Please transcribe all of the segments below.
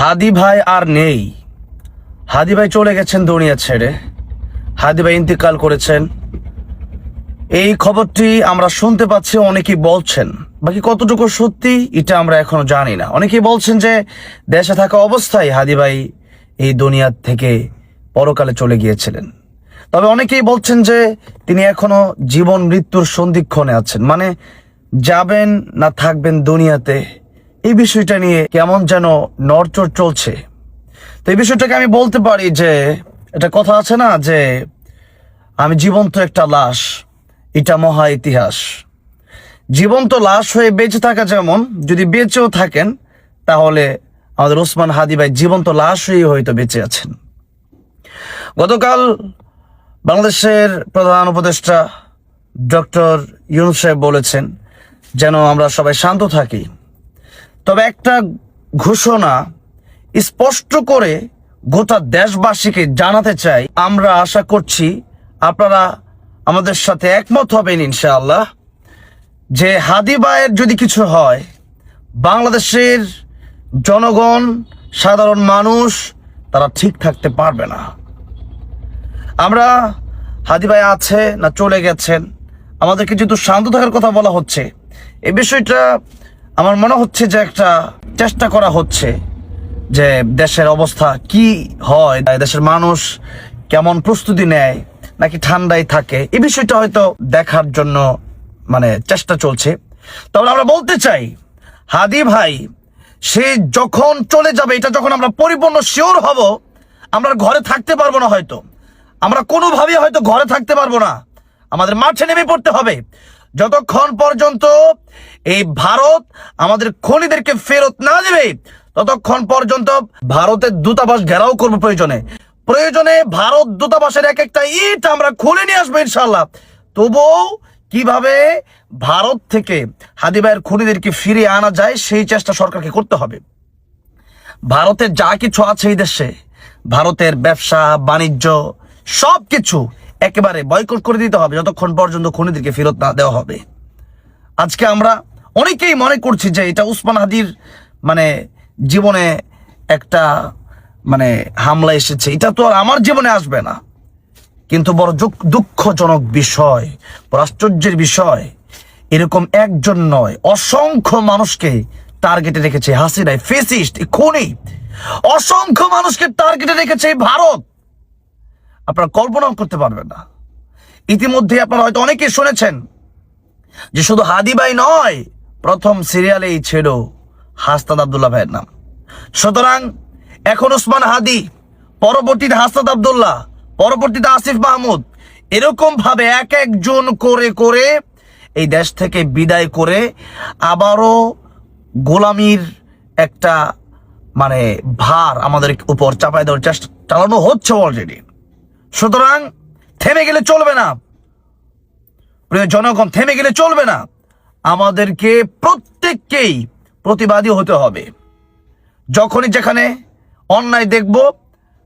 হাদি ভাই আর নেই। হাদি ভাই চলে গেছেন দুনিয়া ছেড়ে। হাদি ভাই ইন্তেকাল করেছেন। এই খবরটি আমরা শুনতে পাচ্ছি, অনেকেই বলছেন। বাকি কতটুকু সত্যি, এটা আমরা এখনও জানি না। অনেকেই বলছেন যে, দেশে থাকা অবস্থায় হাদি ভাই এই দুনিয়ার থেকে পরকালে চলে গিয়েছিলেন। তবে অনেকেই বলছেন যে, তিনি এখনও জীবন মৃত্যুর সন্ধিক্ষণে আছেন। মানে যাবেন না থাকবেন দুনিয়াতে। এই বিষয়টা নিয়ে কেমন যেন নড়চড় চলছে। তো এই বিষয়টাকে আমি বলতে পারি যে এটা কথা আছে না যে, আমি জীবন্ত একটা লাশ, এটা মহা ইতিহাস। জীবন্ত লাশ হয়ে বেঁচে থাকা যেমন, যদি বেঁচেও থাকেন, তাহলে আমাদের ওসমান হাদি ভাই জীবন্ত লাশ হয়ে হয়তো বেঁচে আছেন। গতকাল বাংলাদেশের প্রধান উপদেষ্টা ডক্টর ইউনুস সাহেব বলেছেন, যেন আমরা সবাই শান্ত থাকি। তবে একটা ঘোষণা স্পষ্ট করে গোটা দেশবাসীকে জানাতে চাই। আমরা আশা করছি আপনারা আমাদের সাথে একমত হবেন ইনশাআল্লাহ। যে হাদিবায়ের যদি কিছু হয়, বাংলাদেশের জনগণ, সাধারণ মানুষ, তারা ঠিক থাকতে পারবে না। আমরা হাদি ভাই আছে না চলে গেছেন, আমাদেরকে যেহেতু শান্ত থাকার কথা বলা হচ্ছে, এ বিষয়টা আমার মনে হচ্ছে যে একটা চেষ্টা করা হচ্ছে যে দেশের অবস্থা কি হয়, দেশের মানুষ কেমন প্রস্তুতি নেয়, নাকি ঠান্ডায় থাকে এই বিষয়টা হয়তো দেখার জন্য মানে চেষ্টা চলছে। তবে আমরা বলতে চাই, হাদি ভাই, সে যখন চলে যাবে, এটা যখন আমরা পরিপূর্ণ শিওর হব, আমরা ঘরে থাকতে পারব না হয়তো। আমরা কোনোভাবেই হয়তো ঘরে থাকতে পারব না। আমাদের মাঠে নেমে পড়তে হবে। যতক্ষণ পর্যন্ত এই ভারত আমাদের খনিদেরকে ফেরত না দেবে, ততক্ষণ পর্যন্ত ভারতের দূতাবাস ঘেরাও করব প্রয়োজনে। প্রয়োজনে ভারত দূতাবাসের এক একটা ইট আমরা খুলে নিয়ে আসব ইনশাল্লাহ তবুও কীভাবে ভারত থেকে হাদিবাইয়ের খুনিদেরকে ফিরিয়ে আনা যায়, সেই চেষ্টা সরকারকে করতে হবে। ভারতের যা কিছু আছে এই দেশে, ভারতের ব্যবসা, বাণিজ্য সব কিছু একেবারে বয়কট করে দিতে হবে যতক্ষণ পর্যন্ত খুনিদেরকে ফেরত না দেওয়া হবে। আজকে আমরা অনেকেই মনে করছি যে এটা উসমান হাদির মানে জীবনে একটা মানে হামলা এসেছে। এটা তো আর আমার জীবনে আসবে না। কিন্তু বড় দুঃখ- দুঃখজনক বিষয়, বড় আশ্চর্যের বিষয়, এরকম একজন নয়, অসংখ্য মানুষকে টার্গেটে রেখেছে হাসিনাই ফেসিস্ট খুনি, অসংখ্য মানুষকে টার্গেটে রেখেছে ভারত। আপনারা কল্পনাও করতে পারবেন না। ইতিমধ্যে আপনারা হয়তো অনেকেই শুনেছেন যে শুধু হাদি ভাই নয়, প্রথম সিরিয়ালেই ছিল হাস্তাদ আবদুল্লাহ ভাইয়ের নাম। সুতরাং এখন উসমান হাদি, পরবর্তীতে হাস্তাদ আবদুল্লাহ, পরবর্তীতে আসিফ মাহমুদ এরকম ভাবে এক একজন করে করে এই দেশ থেকে বিদায় করে আবারও গোলামির একটা মানে ভার আমাদের উপর চাপাই দেওয়ার চেষ্টা চালানো হচ্ছে অলরেডি সুতরাং থেমে গেলে চলবে না। প্রিয় জনগণ, থেমে গেলে চলবে না। আমাদেরকে প্রত্যেককেই প্রতিবাদী হতে হবে। যখনই যেখানে অন্যায় দেখব,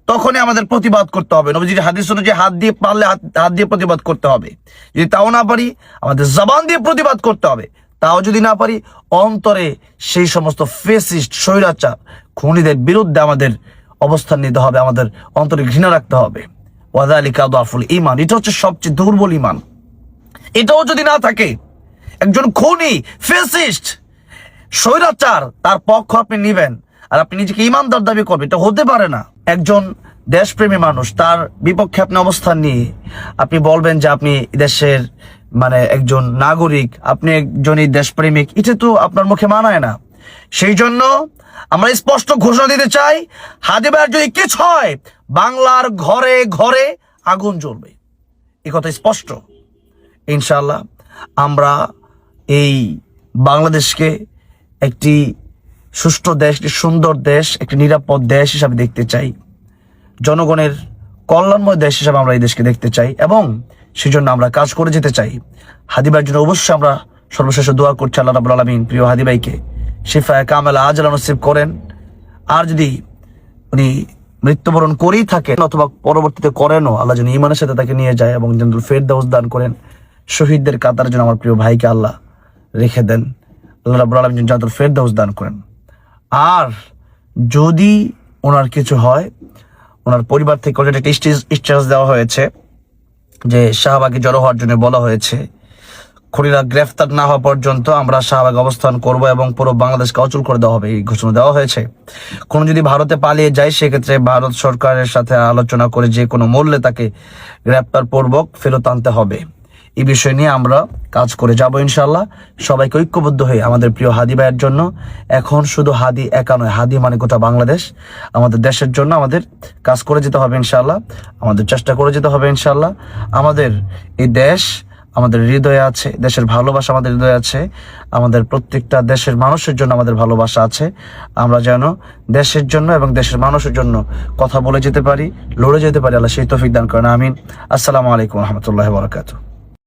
তখনই আমাদের প্রতিবাদ করতে হবে। নবীজির হাদিস অনুযায়ী হাত দিয়ে পারলে হাত দিয়ে প্রতিবাদ করতে হবে। যদি তাও না পারি, আমাদের জবান দিয়ে প্রতিবাদ করতে হবে। তাও যদি না পারি, অন্তরে সেই সমস্ত ফেসিস্ট স্বৈরাচার, খুনিদের বিরুদ্ধে আমাদের অবস্থান নিতে হবে, আমাদের অন্তরে ঘৃণা রাখতে হবে। ওয়াদালিকা দাফুল ইমান এটা হচ্ছে সবচেয়ে দুর্বল ইমান এটাও যদি না থাকে, একজন খুনি, ফেসিস্ট, স্বৈরাচার, তার পক্ষ আপনি নিবেন আর আপনি নিজেকে ইমানদার দাবি করবেন, এটা হতে পারে না। একজন দেশপ্রেমী মানুষ, তার বিপক্ষে আপনি অবস্থান নিয়ে আপনি বলবেন যে আপনি দেশের মানে একজন নাগরিক, আপনি একজনই দেশপ্রেমিক, এটা তো আপনার মুখে মানায় না। সেই জন্য আমরা স্পষ্ট ঘোষণা দিতে চাই, হাদিবার যদি কিছু হয় বাংলার ঘরে ঘরে আগুন জ্বলবে। এ কথা স্পষ্ট। ইনশাল্লাহ আমরা এই বাংলাদেশকে একটি সুষ্ঠু দেশ, একটি সুন্দর দেশ, একটি নিরাপদ দেশ হিসাবে দেখতে চাই। জনগণের কল্যাণময় দেশ হিসাবে আমরা এই দেশকে দেখতে চাই এবং সেজন্য আমরা কাজ করে যেতে চাই। হাদিবার জন্য অবশ্যই আমরা সর্বশেষ দোয়া করছি আল্লাহ রাবুল আলমিন, প্রিয় হাদিবাইকে শিফায় কামেলা আজলা নসিব করেন। আর যদি উনি মৃত্যুবরণ করেই থাকেন অথবা পরবর্তীতে করেনও। আল্লাহ যেন ইমানের সাথে তাকে নিয়ে যায় এবং যেন ফেরদাউস দান করেন। শহীদদের কাতার যেন আমার প্রিয় ভাইকে আল্লাহ রেখে দেন। আল্লাহ রাবুল আলম যেন জাতুল ফেরদাউস দান করেন। আর যদি ওনার কিছু হয়, ওনার পরিবার থেকে অলরেডি একটা স্টেটাস দেওয়া হয়েছে যে শাহবাগে জড়ো হওয়ার জন্য বলা হয়েছে। খুনিরা গ্রেফতার না হওয়া পর্যন্ত আমরা শাহবাগ অবস্থান করব এবং পুরো বাংলাদেশকে অচল করে দেওয়া হবে, এই ঘোষণা দেওয়া হয়েছে। কোন যদি ভারতে পালিয়ে যায়, সেক্ষেত্রে ভারত সরকারের সাথে আলোচনা করে যে কোনো মূল্যে তাকে গ্রেপ্তার পূর্বক ফেরত আনতে হবে। এই বিষয় নিয়ে আমরা কাজ করে যাব ইনশাল্লাহ সবাইকে ঐক্যবদ্ধ হয়ে আমাদের প্রিয় হাদি ভাইয়ের জন্য। এখন শুধু হাদি একা নয়, হাদি মানে গোটা বাংলাদেশ। আমাদের দেশের জন্য আমাদের কাজ করে যেতে হবে ইনশাল্লাহ আমাদের চেষ্টা করে যেতে হবে ইনশাল্লাহ আমাদের এই দেশ আমাদের হৃদয়ে আছে, দেশের ভালোবাসা আমাদের হৃদয়ে আছে, আমাদের প্রত্যেকটা দেশের মানুষের জন্য আমাদের ভালোবাসা আছে। আমরা যেন দেশের জন্য এবং দেশের মানুষের জন্য কথা বলে যেতে পারি, লড়ে যেতে পারি। আল্লাহ সেই তৌফিক দান করেন, আমিন। আসসালামু আলাইকুম রহমতুল্লাহ বরকাতু